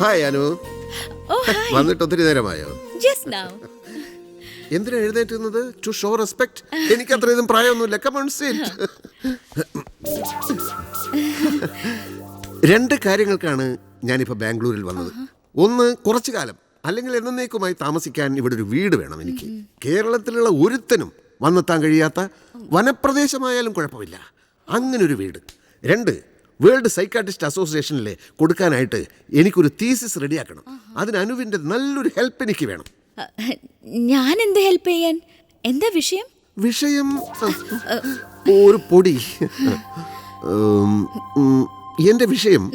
Hi Anu hi വന്നിട്ട് ഒത്തിരി നേരമായോ? എന്തിനാ എഴുന്നേറ്റുന്നത് ടു ഷോ റെസ്പെക്ട് എനിക്ക് അത്രയൊന്നും പ്രായമൊന്നുമില്ല കമൺ സീറ്റ് രണ്ട് കാര്യങ്ങൾക്കാണ് ഞാനിപ്പോൾ ബാംഗ്ലൂരിൽ വന്നത്. ഒന്ന് കുറച്ചു കാലം അല്ലെങ്കിൽ എന്നേക്കുമായി താമസിക്കാൻ ഇവിടെ ഒരു വീട് വേണം എനിക്ക്. കേരളത്തിലുള്ള ഒരുത്തനും വന്നെത്താൻ കഴിയാത്ത വനപ്രദേശമായാലും കുഴപ്പമില്ല. അങ്ങനൊരു വീട്. രണ്ട് വേൾഡ് സൈക്കാട്രിസ്റ്റ് അസോസിയേഷനിൽ കൊടുക്കാനായിട്ട് എനിക്കൊരു തീസിസ് റെഡിയാക്കണം അതിന് അനുവിന്റെ നല്ലൊരു ഹെൽപ്പ് എനിക്ക് വേണം. ഞാൻ എന്ത് ഹെൽപ്പ് ചെയ്യാൻ? എന്താ വിഷയം? വിഷയം? ഒരു പൊടി. എന്റെ വിഷയം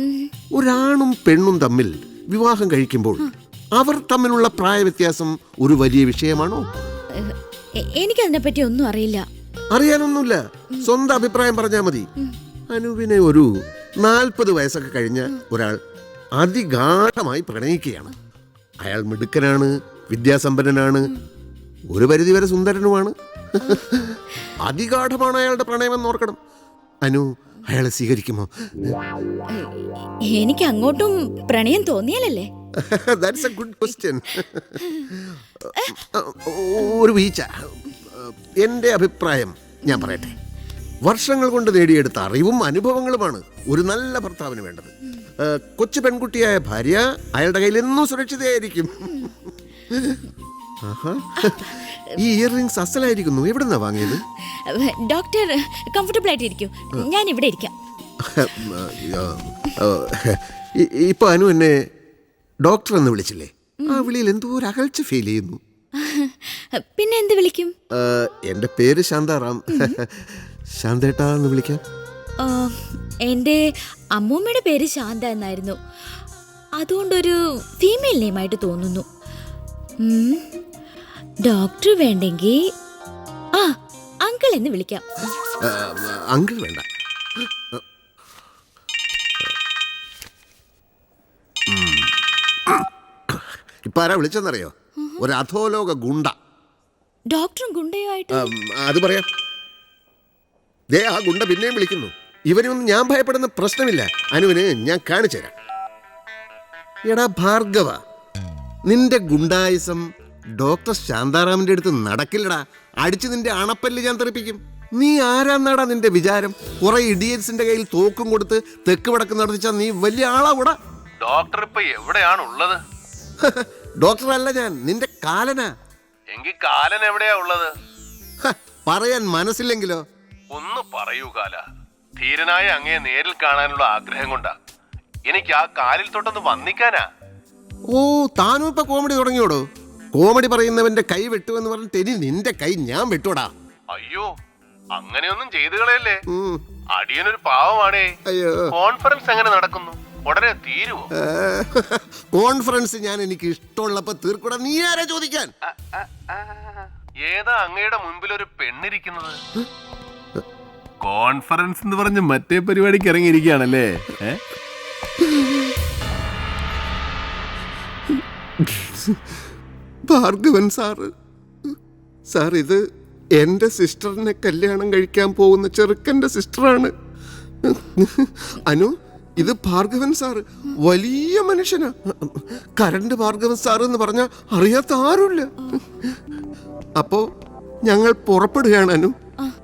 ഒരാണും പെണ്ണും തമ്മിൽ വിവാഹം കഴിക്കുമ്പോൾ അവർ തമ്മിലുള്ള പ്രായ വ്യത്യാസം ഒരു വലിയ വിഷയമാണോ? എ- എനിക്കതിനെപ്പറ്റി ഒന്നും അറിയില്ല. അറിയാനൊന്നുമില്ല. സ്വന്തം അഭിപ്രായം പറഞ്ഞാൽ മതി. അനുവിനെ ഒരു നാൽപ്പത് വയസ്സൊക്കെ കഴിഞ്ഞ ഒരാൾ അതിഗാഠമായി പ്രണയിക്കുകയാണ്. അയാൾ മിടുക്കനാണ് വിദ്യാസമ്പന്നനാണ് ഒരു പരിധിവരെ സുന്ദരനുമാണ്. അതിഗാഠമാണ് അയാളുടെ പ്രണയമെന്ന് ഓർക്കണം. അനു അയാളെ സ്വീകരിക്കുമോ? എനിക്ക് അങ്ങോട്ടും പ്രണയം തോന്നിയാലല്ലേ? ദാറ്റ്സ് എ ഗുഡ് ക്വസ്റ്റ്യൻ ഒരു വീഴ്ച. എന്റെ അഭിപ്രായം ഞാൻ പറയട്ടെ. വർഷങ്ങൾ കൊണ്ട് നേടിയെടുത്ത അറിവും അനുഭവങ്ങളുമാണ് ഒരു നല്ല ഭർത്താവിന് വേണ്ടത്. കൊച്ചു പെൺകുട്ടിയായ ഭാര്യ അയാളുടെ കയ്യിൽ എന്നും സുരക്ഷിതയായിരിക്കും. ആഹാ. ഈ ഇയർ റിംഗ്സ് അസലായിരിക്കുന്നു. എവിടുന്നാ വാങ്ങിയത്? ഡോക്ടർ കംഫർട്ടബിൾ ആയിട്ടിരിക്കൂ ഞാൻ ഇവിടെ ഇരിക്കാം ഇപ്പൊ അനു എന്നെ ഡോക്ടർ എന്ന് വിളിച്ചില്ലേ? ആ വിളിയിൽ എന്തോ ഒരു അകൽച്ച ഫീൽ ചെയ്യുന്നു. പിന്നെ എന്ത് വിളിക്കും? ആ, എന്റെ പേര് ശാന്താറാം. ശാന്തേട്ടാ എന്ന് വിളിക്കാം. എന്റെ അമ്മൂമ്മയുടെ പേര് ശാന്ത എന്നായിരുന്നു. അതുകൊണ്ടൊരു ഫീമെയിൽ നെയിമായിട്ട് തോന്നുന്നു. ഡോക്ടർ വേണ്ടെങ്കിൽ ആ അങ്കിൾ എന്ന് വിളിക്കാം. അങ്കിൾ വേണ്ട. ഇപ്പൊ ആരാ വിളിച്ചെന്നറിയോ ഒരു അധോലോക ഗുണ്ട. ഡോക്ടറും ഗുണ്ടയുമായിട്ട്? ആയിട്ട് അത് പറയാം. ദേ ആ ഗുണ്ട പിന്നെയും വിളിക്കുന്നു. ഇവനൊന്നും ഞാൻ ഭയപ്പെടുന്ന പ്രശ്നമില്ല. അനുവിന് ഞാൻ കാണിച്ചു തരാം. എടാ ഭാർഗവ നിന്റെ ഗുണ്ടായുസം ഡോക്ടർ ശാന്താറാമിന്റെ അടുത്ത് നടക്കില്ലടാ. അടിച്ച് നിന്റെ അണപ്പല്ല് ഞാൻ തെറിപ്പിക്കും. നീ ആരാന്നാടാ നിന്റെ വിചാരം? കുറെ ഇഡിയറ്റ്സിന്റെ കയ്യിൽ തോക്കും കൊടുത്ത് തെക്ക് വടക്ക് നടത്തിച്ചാ നീ വലിയ ആളാവൂടാ. ഡോക്ടർ ഇപ്പൊ എവിടെയാണ് ഉള്ളത് ഡോക്ടർ അല്ല ഞാൻ നിന്റെ കാലനാ. എങ്കിൽ കാലൻ എവിടെയാ ഉള്ളത്? ഹ, പറയാൻ മനസ്സില്ലെങ്കിലോ? ഒന്ന് പറയൂ കാല. ധീരനായ അങ്ങയെ നേരിൽ കാണാനുള്ള ആഗ്രഹം കൊണ്ടാ. എനിക്ക് ആ കാലിൽ തൊട്ടൊന്ന് വന്നിക്കാനാ ഓ താനും ഇപ്പൊ കോമഡി തുടങ്ങിയോടോ? കോമഡി പറയുന്നവന്റെ കൈ വെട്ടുമെന്ന് പറഞ്ഞിട്ട് ഇനി നിന്റെ കൈ ഞാൻ വെട്ടോടാ അയ്യോ അങ്ങനെയൊന്നും ചെയ്തു കളയല്ലേ. അടിയനൊരു പാവമാണേ. കോൺഫറൻസ് എങ്ങനെ നടക്കുന്നു? ഉടനെ തീരുവോ? കോൺഫറൻസ് ഞാൻ എനിക്ക് ഇഷ്ടമുള്ളപ്പോ തീർക്കൂടാ. നീ ആരാ ചോദിക്കാൻ? ഏതാ അങ്ങയുടെ മുൻപിൽ ഒരു പെണ്ണിരിക്കുന്നത് കോൺഫറൻസ് എന്ന് പറഞ്ഞ് മറ്റേ പരിപാടിക്ക് ഇറങ്ങിയിരിക്കുകയാണല്ലേ? ഭാർഗവൻ സാറ് സാർ ഇത് എന്റെ സിസ്റ്ററിനെ കല്യാണം കഴിക്കാൻ പോകുന്ന ചെറുക്കന്റെ സിസ്റ്ററാണ്. അനു ഇത് ഭാർഗവൻ സാറ് വലിയ മനുഷ്യനാ. കരണ്ട് ഭാർഗവൻ സാറ് എന്ന് പറഞ്ഞാൽ അറിയാത്ത ആരുമില്ല. അപ്പോ ഞങ്ങൾ പുറപ്പെടുകയാണ് അനു.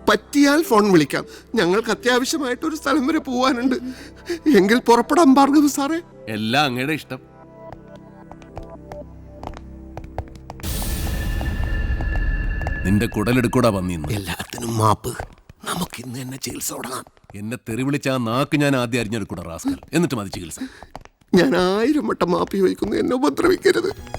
പറ്റിയാൽ ഫോൺ വിളിക്കാം. ഞങ്ങൾക്ക് അത്യാവശ്യമായിട്ട് ഒരു സ്ഥലം വരെ പോവാനുണ്ട്. എങ്കിൽ പുറപ്പെടാം ഭാർഗവൻ സാറേ. എല്ലാം അങ്ങയുടെ ഇഷ്ടം. നിന്റെ കുടലെടുക്കൂടാ വന്നിന്ന്. എല്ലാത്തിനും മാപ്പ്. നമുക്ക് ഇന്ന് തന്നെ ചികിത്സ തുടങ്ങാം. എന്നെ തെറിവിളിച്ച ആ നാക്ക് ഞാൻ ആദ്യം അറിഞ്ഞെടുക്കൂടാ റാസ്കൽ. എന്നിട്ട് മതി ചികിത്സ. ഞാൻ ആയിരം വട്ടം മാപ്പി വയ്ക്കുന്നു എന്നെ ഉപദ്രവിക്കരുത്.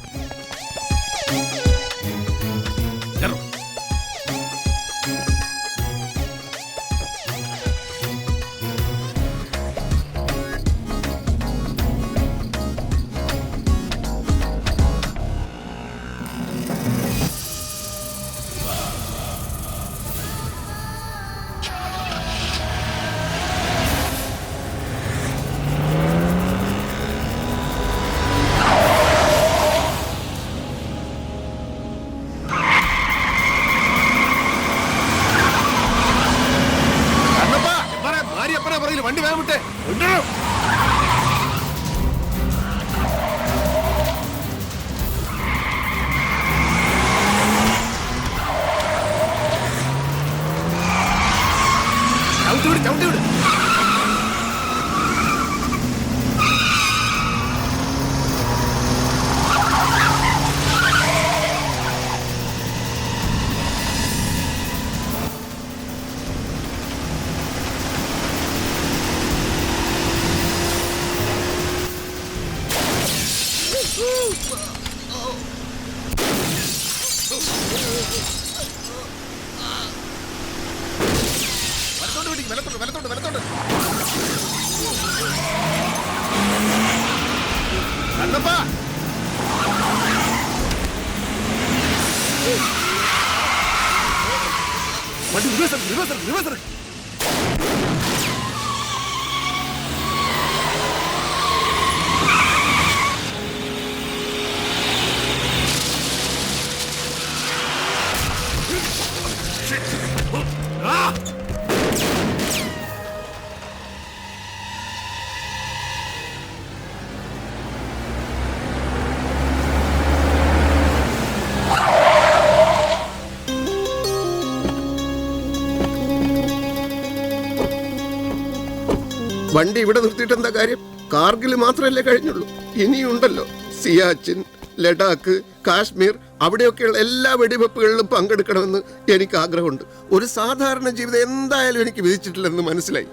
വണ്ടി ഇവിടെ നിർത്തിയിട്ട് എന്താ കാര്യം? കാർഗിൽ മാത്രമല്ലേ കഴിഞ്ഞുള്ളൂ. ഇനിയുണ്ടല്ലോ. സിയാച്ചിൻ ലഡാക്ക് കാശ്മീർ അവിടെയൊക്കെയുള്ള എല്ലാ വെടിവെപ്പുകളിലും പങ്കെടുക്കണമെന്ന് എനിക്ക് ആഗ്രഹമുണ്ട്. ഒരു സാധാരണ ജീവിതം എന്തായാലും എനിക്ക് വിധിച്ചിട്ടില്ലെന്ന് മനസ്സിലായി.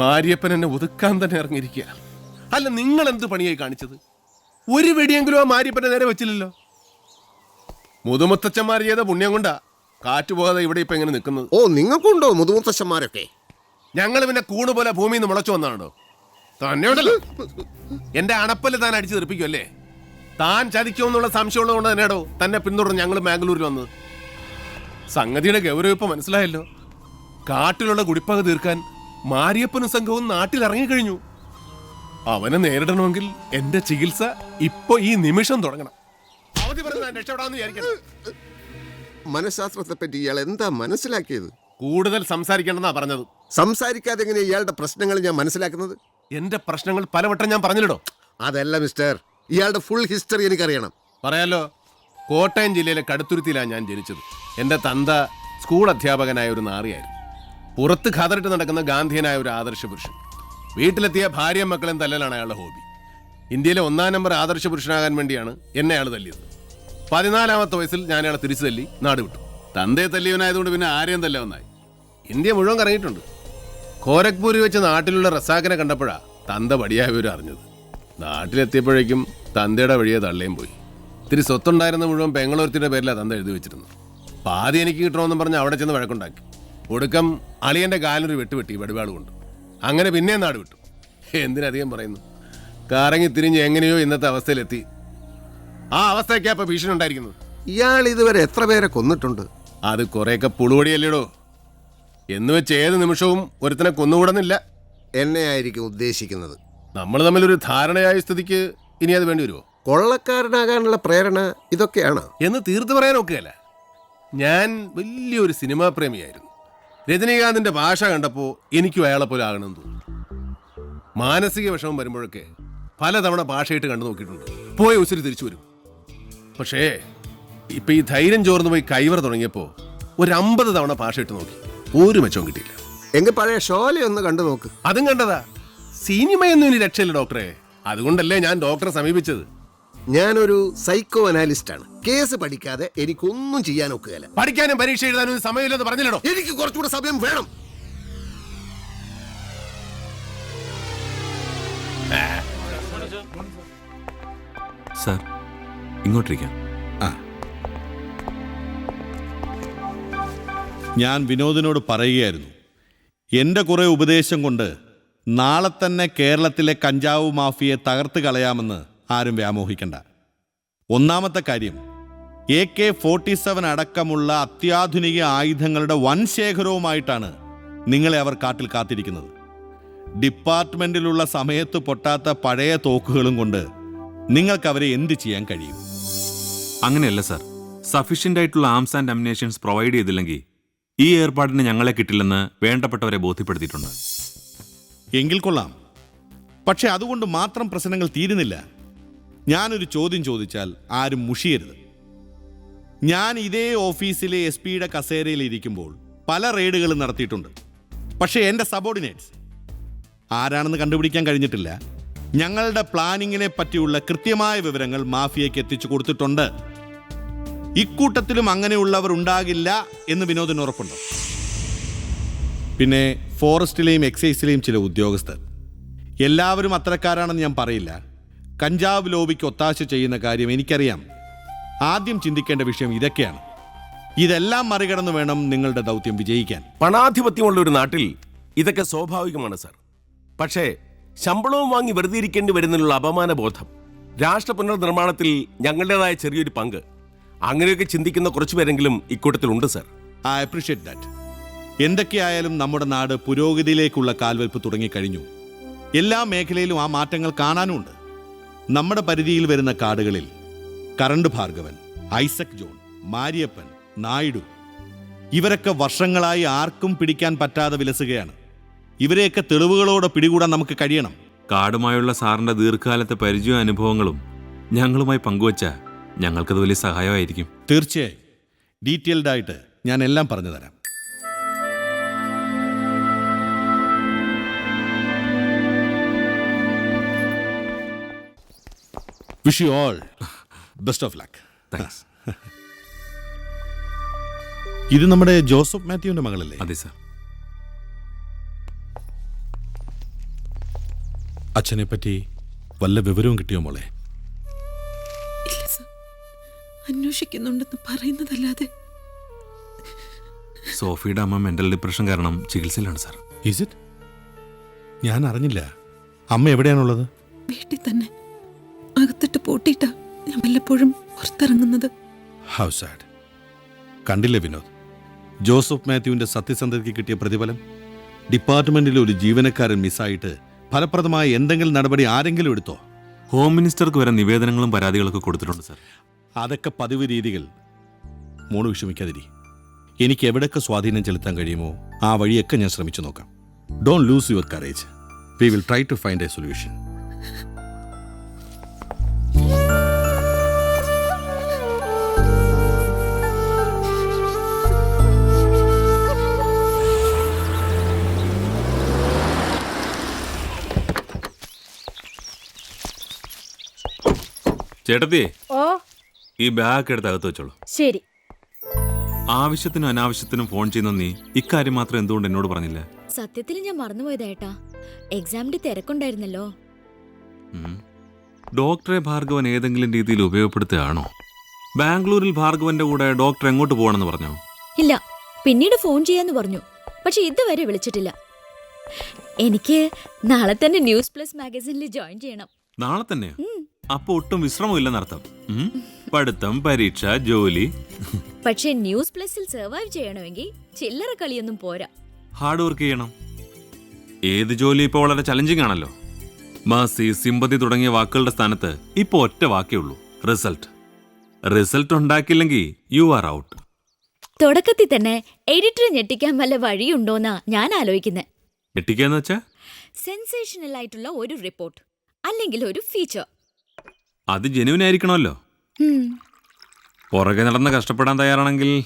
മാരിയപ്പൻ എന്നെ ഒതുക്കാൻ തന്നെ ഇറങ്ങിയിരിക്കുക. അല്ല നിങ്ങൾ എന്ത് പണിയായി കാണിച്ചത്? ഒരു വെടിയെങ്കിലും ആ മാരിയപ്പനെ നേരെ വെച്ചില്ലല്ലോ? മുതുമുത്തച്ഛന്മാർ ചെയ്ത പുണ്യം കൊണ്ടാ കാറ്റുപോകാതെ ഇവിടെ ഇപ്പൊ എങ്ങനെ നിൽക്കുന്നത്. ഓ നിങ്ങൾക്കുണ്ടോ മുതുമുത്തശ്ശന്മാരൊക്കെ? ഞങ്ങൾ പിന്നെ കൂണ് പോലെ ഭൂമിയിൽ നിന്ന് മുളച്ചു വന്നാണോ തന്നെ ഉണ്ടല്ലോ എന്റെ അണപ്പൽ താൻ അടിച്ചു തെറിപ്പിക്കും അല്ലേ? താൻ ചതിക്കുമെന്നുള്ള സംശയമുള്ളത് കൊണ്ട് തന്നെയാടോ തന്നെ പിന്തുടർന്ന് ഞങ്ങൾ ബാംഗ്ലൂരിൽ വന്നത്? സംഗതിയുടെ ഗൗരവം ഇപ്പൊ മനസ്സിലായല്ലോ. കാട്ടിലുള്ള കുടിപ്പക തീർക്കാൻ മാരിയപ്പനും സംഘവും നാട്ടിൽ ഇറങ്ങിക്കഴിഞ്ഞു. അവനെ നേരിടണമെങ്കിൽ എന്റെ ചികിത്സ ഇപ്പൊ ഈ നിമിഷം തുടങ്ങണം. അവധി വിചാരിക്കണം മനഃശാസ്ത്രത്തെ പറ്റി ഇയാൾ എന്താ മനസ്സിലാക്കിയത്? കൂടുതൽ സംസാരിക്കണമെന്നാ പറഞ്ഞത്. സംസാരിക്കാതെ എങ്ങനെ ഇയാളുടെ പ്രശ്നങ്ങൾ ഞാൻ മനസ്സിലാക്കുന്നത്? എന്റെ പ്രശ്നങ്ങൾ പലവട്ടം ഞാൻ പറഞ്ഞിടോ അതല്ല മിസ്റ്റർ. ഇയാളുടെ ഫുൾ ഹിസ്റ്ററി എനിക്കറിയണം. പറയാലോ കോട്ടയം ജില്ലയിലെ കടുത്തുരുത്തിയിലാണ് ഞാൻ ജനിച്ചത്. എന്റെ തന്ത സ്കൂൾ അധ്യാപകനായ ഒരു നാറിയായിരുന്നു. പുറത്ത് ഖാതറിട്ട് നടക്കുന്ന ഗാന്ധിയനായ ഒരു ആദർശ പുരുഷൻ. വീട്ടിലെത്തിയ ഭാര്യയും മക്കളും തല്ലലാണ് അയാളുടെ ഹോബി ഇന്ത്യയിലെ ഒന്നാം നമ്പർ ആദർശ പുരുഷനാകാൻ വേണ്ടിയാണ് എന്നെ അയാൾ തല്ലിയത്. പതിനാലാമത്തെ വയസ്സിൽ ഞാൻ അയാളെ തിരിച്ചു തല്ലി നാട് വിട്ടു. തന്തയെ തല്ലിയവനായതുകൊണ്ട് പിന്നെ ആരെയും തല്ലവനായി ഇന്ത്യ മുഴുവൻ കറങ്ങിയിട്ടുണ്ട്. ഖോരഗ്പൂരിൽ വെച്ച് നാട്ടിലുള്ള റസാഖിനെ കണ്ടപ്പോഴാ തന്ത വിവരം അറിഞ്ഞത്. നാട്ടിലെത്തിയപ്പോഴേക്കും തന്തയുടെ വഴിയെ തള്ളയും പോയി. ഇത്തിരി സ്വത്തുണ്ടായിരുന്ന മുഴുവൻ പെങ്ങളൂർത്തിയുടെ പേരിലാണ് തന്ത എഴുതി വെച്ചിരുന്നു പാതി എനിക്ക് കിട്ടണമെന്നും പറഞ്ഞ് അവിടെ ചെന്ന് വഴക്കുണ്ടാക്കി. ഒടുക്കം അളിയന്റെ കാലിനൊരു വെട്ടുവെട്ടി വെടിവാൾ കൊണ്ട് അങ്ങനെ പിന്നെയും നാട് വിട്ടു. എന്തിനധികം പറയുന്നു? കറങ്ങി തിരിഞ്ഞ് എങ്ങനെയോ ഇന്നത്തെ അവസ്ഥയിലെത്തി. ആ അവസ്ഥയൊക്കെ അപ്പോൾ ഭീഷണി ഉണ്ടായിരിക്കുന്നത്. ഇയാൾ ഇതുവരെ എത്ര പേരെ കൊന്നിട്ടുണ്ട്? അത് കുറേയൊക്കെ പുളുവടിയല്ലേടോ? എന്ന് വെച്ച് ഏത് നിമിഷവും ഒരുത്തനെ കൊന്നുകൂടുന്നില്ല. എന്നെ ആയിരിക്കും ഉദ്ദേശിക്കുന്നത്. നമ്മൾ തമ്മിലൊരു ധാരണയായ സ്ഥിതിക്ക് ഇനി അത് വേണ്ടി വരുമോ കൊള്ളക്കാരനാകാനുള്ള പ്രേരണ ഇതൊക്കെയാണ്. എന്ന് തീർത്തു പറയാൻ ഒക്കെയല്ല. ഞാൻ വലിയൊരു സിനിമാ പ്രേമിയായിരുന്നു. രജനീകാന്തിന്റെ ഭാഷ കണ്ടപ്പോൾ എനിക്കും അയാളെ പോലെ ആകണമെന്ന് തോന്നി. മാനസിക വിഷമം വരുമ്പോഴൊക്കെ പലതവണ ഭാഷയിട്ട് കണ്ടു നോക്കിയിട്ടുണ്ട്. പോയ ഉസിരി തിരിച്ചു വരും. പക്ഷേ ഇപ്പൊ ഈ ധൈര്യം ചോർന്നു പോയി കൈവർ തുടങ്ങിയപ്പോൾ ഒരു അമ്പത് തവണ ഭാഷയിട്ട് നോക്കി. ഒരു മെച്ചവും കിട്ടിയില്ല. എങ്കിൽ പഴയ ഷോലെ ഒന്ന് കണ്ടു നോക്ക്. അതും കണ്ടതാ. സിനിമയൊന്നും ഇനി രക്ഷയില്ല ഡോക്ടറെ. അതുകൊണ്ടല്ലേ ഞാൻ ഡോക്ടറെ സമീപിച്ചത്. ഞാനൊരു സൈക്കോ അനാലിസ്റ്റ് ആണ് കേസ് പഠിക്കാതെ എനിക്കൊന്നും ചെയ്യാൻ ഒക്കുകയില്ല. പഠിക്കാനും പരീക്ഷ എഴുതാനും സമയമില്ലെന്ന് പറഞ്ഞില്ലടോ. എനിക്ക് കുറച്ചുകൂടെ സമയം വേണം. സാർ ഇങ്ങോട്ടിരിക്കാം. ഞാൻ വിനോദിനോട് പറയുകയായിരുന്നു എന്റെ കുറേ ഉപദേശം കൊണ്ട് നാളെ തന്നെ കേരളത്തിലെ കഞ്ചാവ് മാഫിയെ തകർത്ത് കളയാമെന്ന് ആരും വ്യാമോഹിക്കണ്ട. ഒന്നാമത്തെ കാര്യം എ കെ ഫോർട്ടി സെവൻ അടക്കമുള്ള അത്യാധുനിക ആയുധങ്ങളുടെ വൻ ശേഖരവുമായിട്ടാണ് നിങ്ങളെ അവർ കാട്ടിൽ കാത്തിരിക്കുന്നത്. ഡിപ്പാർട്ട്മെന്റിലുള്ള സമയത്ത് പൊട്ടാത്ത പഴയ തോക്കുകളും കൊണ്ട് നിങ്ങൾക്ക് അവരെ എന്ത് ചെയ്യാൻ കഴിയും? അങ്ങനെയല്ല സർ. സഫീഷ്യന്റ് ആയിട്ടുള്ള ആംസ് ആൻഡ് അമിനേഷൻസ് പ്രൊവൈഡ് ചെയ്തില്ലെങ്കിൽ ഈ ഏർപ്പാടിന് ഞങ്ങളെ കിട്ടില്ലെന്ന് വേണ്ടപ്പെട്ടവരെ ബോധ്യപ്പെടുത്തിയിട്ടുണ്ട്. എങ്കിൽ കൊള്ളാം. പക്ഷെ അതുകൊണ്ട് മാത്രം പ്രശ്നങ്ങൾ തീരുന്നില്ല. ഞാനൊരു ചോദ്യം ചോദിച്ചാൽ ആരും മുഷിയരുത്. ഞാൻ ഇതേ ഓഫീസിലെ എസ് പിയുടെ കസേരയിൽ ഇരിക്കുമ്പോൾ പല റെയ്ഡുകളും നടത്തിയിട്ടുണ്ട്. പക്ഷേ എന്റെ സബോർഡിനേറ്റ്സ് ആരാണെന്ന് കണ്ടുപിടിക്കാൻ കഴിഞ്ഞിട്ടില്ല. ഞങ്ങളുടെ പ്ലാനിങ്ങിനെ പറ്റിയുള്ള കൃത്യമായ വിവരങ്ങൾ മാഫിയയ്ക്ക് എത്തിച്ചു കൊടുത്തിട്ടുണ്ട്. ഇക്കൂട്ടത്തിലും അങ്ങനെയുള്ളവർ ഉണ്ടാകില്ല എന്ന് വിനോദിന് ഉറപ്പുണ്ടോ. പിന്നെ ഫോറസ്റ്റിലെയും എക്സൈസിലെയും ചില ഉദ്യോഗസ്ഥർ. എല്ലാവരും അത്തരക്കാരാണെന്ന് ഞാൻ പറയില്ല. കഞ്ചാവ് ലോബിക്ക് ഒത്താശ ചെയ്യുന്ന കാര്യം എനിക്കറിയാം. ആദ്യം ചിന്തിക്കേണ്ട വിഷയം ഇതൊക്കെയാണ്. ഇതെല്ലാം മറികടന്ന് വേണം നിങ്ങളുടെ ദൗത്യം വിജയിക്കാൻ. പണാധിപത്യമുള്ള ഒരു നാട്ടിൽ ഇതൊക്കെ സ്വാഭാവികമാണ് സാർ. പക്ഷേ ശമ്പളവും വാങ്ങി വെറുതെ ഇരിക്കേണ്ടി വരുന്നതിനുള്ള അപമാന ബോധം രാഷ്ട്ര പുനർനിർമ്മാണത്തിൽ ഞങ്ങളുടേതായ ചെറിയൊരു പങ്ക്. അങ്ങനെയൊക്കെ ചിന്തിക്കുന്ന കുറച്ച് പേരെങ്കിലും ഇക്കൂട്ടത്തിൽ ഉണ്ട് സർ. ഐ അപ്രീഷിയേറ്റ് ദാറ്റ് എന്തൊക്കെയായാലും നമ്മുടെ നാട് പുരോഗതിയിലേക്കുള്ള കാൽവെപ്പ് തുടങ്ങിക്കഴിഞ്ഞു. എല്ലാ മേഖലയിലും ആ മാറ്റങ്ങൾ കാണാനുമുണ്ട്. നമ്മുടെ പരിധിയിൽ വരുന്ന കാടുകളിൽ current Bhargavan Isaac John Mariyappan Naidu ഇവരൊക്കെ വർഷങ്ങളായി ആർക്കും പിടിക്കാൻ പറ്റാതെ വിലസുകയാണ്. ഇവരെയൊക്കെ തെളിവുകളോടെ പിടികൂടാൻ നമുക്ക് കഴിയണം. കാടുമായുള്ള സാറിന്റെ ദീർഘകാലത്തെ പരിചയവും അനുഭവങ്ങളും ഞങ്ങളുമായി പങ്കുവച്ച ഞങ്ങൾക്കത് വലിയ സഹായമായിരിക്കും. തീർച്ചയായും. ഡീറ്റെയിൽഡ് ആയിട്ട് ഞാൻ എല്ലാം പറഞ്ഞു തരാം. Wish you all best of luck thanks ഇത് നമ്മുടെ ജോസഫ് മാത്യുവിന്റെ മകളല്ലേ? അതെ സാർ അച്ഛനെ പറ്റി വല്ല വിവരവും കിട്ടിയോ മോളെ? അന്വേഷിക്കുന്നുണ്ടെന്ന് പറയുന്നതല്ലാതെ. സോഫിയുടെ അമ്മ മെന്റൽ ഡിപ്രഷൻ കാരണം ചികിത്സയിലാണ് സാർ. ഇസ് ഇറ്റ് ഞാൻ അറിഞ്ഞില്ല. അമ്മ എവിടെയാണുള്ളത്? വീട്ടിൽ തന്നെ. അകത്തിട്ട് പൂട്ടിയിട്ടാ ഞാൻ വല്ലപ്പോഴും പുറത്തിറങ്ങുന്നത്. ഹൗ സാഡ് കണ്ടില്ലേ വിനോദ്? ജോസഫ് മാത്യുവിന്റെ സത്യസന്ധതയ്ക്ക് കിട്ടിയ പ്രതിഫലം? ഡിപ്പാർട്ട്മെന്റിലെ ഒരു ജീവനക്കാരൻ മിസ്സായിട്ട് ഫലപ്രദമായ എന്തെങ്കിലും നടപടി ആരെങ്കിലും എടുത്തോ? ഹോം മിനിസ്റ്റർക്ക് വരെ നിവേദനങ്ങളും പരാതികളൊക്കെ കൊടുത്തിട്ടുണ്ട് സാർ. അതൊക്കെ പതിവ് രീതികൾ മോൾ വിഷമിക്കാതിരി. എനിക്ക് എവിടെയൊക്കെ സ്വാധീനം ചെലുത്താൻ കഴിയുമോ ആ വഴിയൊക്കെ ഞാൻ ശ്രമിച്ചു നോക്കാം. Don't lose your courage we will try to find a solution ചേട്ടത്തി ഓ ഈ ബാഗ് എടുത്ത് അകത്ത് വെച്ചോളൂ. ശരി. ആവശ്യത്തിനും അനാവശ്യത്തിനും ഫോൺ ചെയ്യുന്ന നീ ഇക്കാര്യം മാത്രം എന്തുകൊണ്ട് എന്നോട് പറഞ്ഞില്ല? സത്യത്തിൽ ഞാൻ മറന്നുപോയതേട്ടാ എക്സാമിന്റെ തിരക്കുണ്ടായിരുന്നല്ലോ. ഡോക്ടറെ ഭാർഗവൻ ഏതെങ്കിലും രീതിയിൽ ഉപയോഗപ്പെടുത്തുകയാണോ? ബാംഗ്ലൂരിൽ ഭാർഗവന്റെ കൂടെ ഡോക്ടർ എങ്ങോട്ട് പോകണമെന്ന് പറഞ്ഞു? ഇല്ല. പിന്നീട് ഫോൺ ചെയ്യാന്ന് പറഞ്ഞു. പക്ഷെ ഇതുവരെ വിളിച്ചിട്ടില്ല. എനിക്ക് നാളെ തന്നെ ന്യൂസ് പ്ലസ് മാഗസിനിൽ ജോയിൻ ചെയ്യണം. നാളെ തന്നെ അപ്പൊ ഒട്ടും വിശ്രമമില്ലെന്നർത്ഥം. പഠിത്തം പരീക്ഷ ജോലി. പക്ഷെ ന്യൂസ് പ്ലസിൽ സർവൈവ് ചെയ്യണമെങ്കിൽ ചില്ലറ കളിയൊന്നും പോരാ. ഹാർഡ് വർക്ക് ചെയ്യണം. ഏത് ജോലി ഇപ്പോൾ വളരെ ചലഞ്ചിങ് ആണല്ലോ. മാസി സിമ്പതി തുടങ്ങിയ വാക്കുകളുടെ സ്ഥാനത്ത് ഇപ്പോൾ ഒറ്റ വാക്കേ ഉള്ളൂ. റിസൾട്ട് റിസൾട്ട് ഉണ്ടാക്കില്ലെങ്കിൽ യു ആർ ഔട്ട് തുടക്കത്തിൽ തന്നെ എഡിറ്റർ ഞെട്ടിക്കാൻ വല്ല വഴിയുണ്ടോന്നാ ഞാൻ ആലോചിക്കുന്നത് ഞെട്ടിക്കാന്ന് വെച്ചാ? സെൻസേഷണൽ ആയിട്ടുള്ള ഒരു റിപ്പോർട്ട് അല്ലെങ്കിൽ ഒരു ഫീച്ചർ അത് ജെനുവിൻ ആയിരിക്കണമല്ലോ. പുറകെ നടന്ന് കഷ്ടപ്പെടാൻ തയ്യാറാണെങ്കിൽ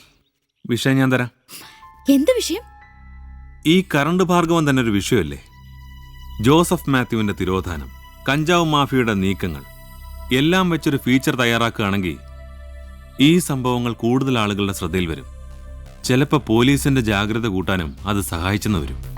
വിഷയം ഞാൻ തരാം. എന്ത് വിഷയം? ഈ കറണ്ട് ഭാർഗവൻ തന്നെ ഒരു വിഷയമല്ലേ? ജോസഫ് മാത്യുവിന്റെ തിരോധാനം കഞ്ചാവ് മാഫിയയുടെ നീക്കങ്ങൾ എല്ലാം വെച്ചൊരു ഫീച്ചർ തയ്യാറാക്കുകയാണെങ്കിൽ ഈ സംഭവങ്ങൾ കൂടുതൽ ആളുകളുടെ ശ്രദ്ധയിൽ വരും. ചിലപ്പോൾ പോലീസിന്റെ ജാഗ്രത കൂട്ടാനും അത് സഹായിച്ചെന്ന് വരും.